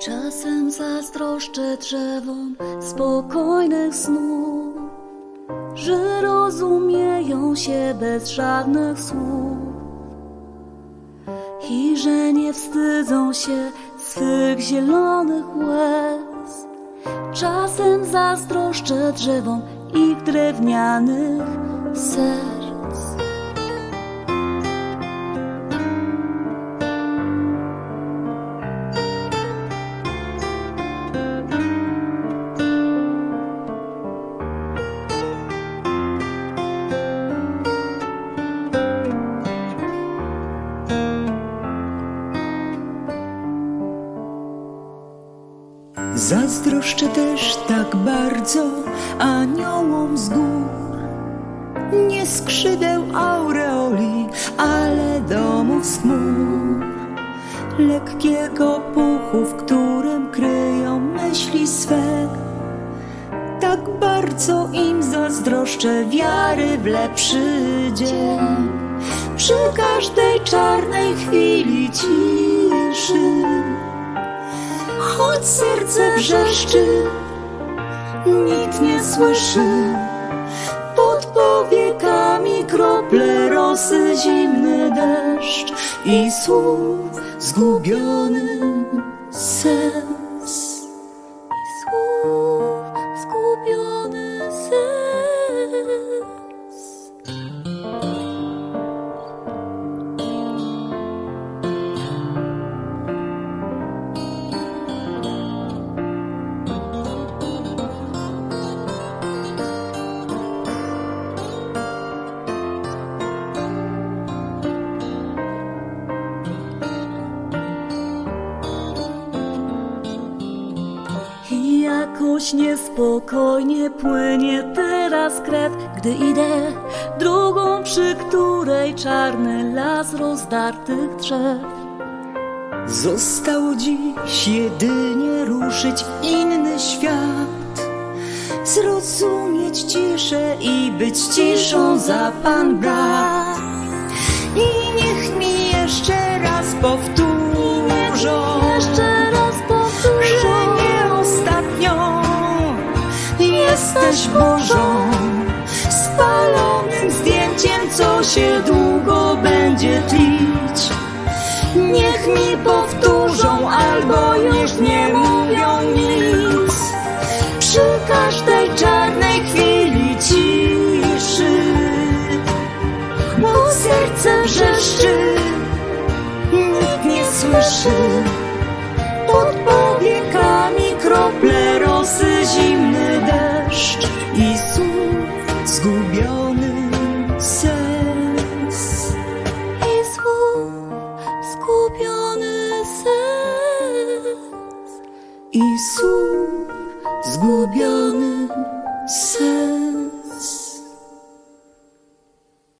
Czasem zazdroszczę drzewom spokojnych snów, że rozumieją się bez żadnych słów i że nie wstydzą się swych zielonych łez. Czasem zazdroszczę drzewom ich drewnianych serc. Zazdroszczę też tak bardzo aniołom z gór. Nie skrzydeł aureoli, ale domów z chmur. Lekkiego puchu, w którym kryją myśli swe. Tak bardzo im zazdroszczę wiary w lepszy dzień. Przy każdej czarnej chwili ciszy choć serce wrzeszczy, nikt nie słyszy. Pod powiekami krople rosy, zimny deszcz i słów zgubiony jakoś niespokojnie płynie teraz krew, gdy idę drogą, przy której czarny las rozdartych drzew. Zostało dziś jedynie ruszyć inny świat, zrozumieć ciszę i być ciszą za Pan brat. I niech mi jeszcze raz powtórzą, jesteś Bożą, spalonym zdjęciem, co się długo będzie tlić. Niech mi powtórzą albo już nie mówią nic. Przy każdej i słów zgubiony sens.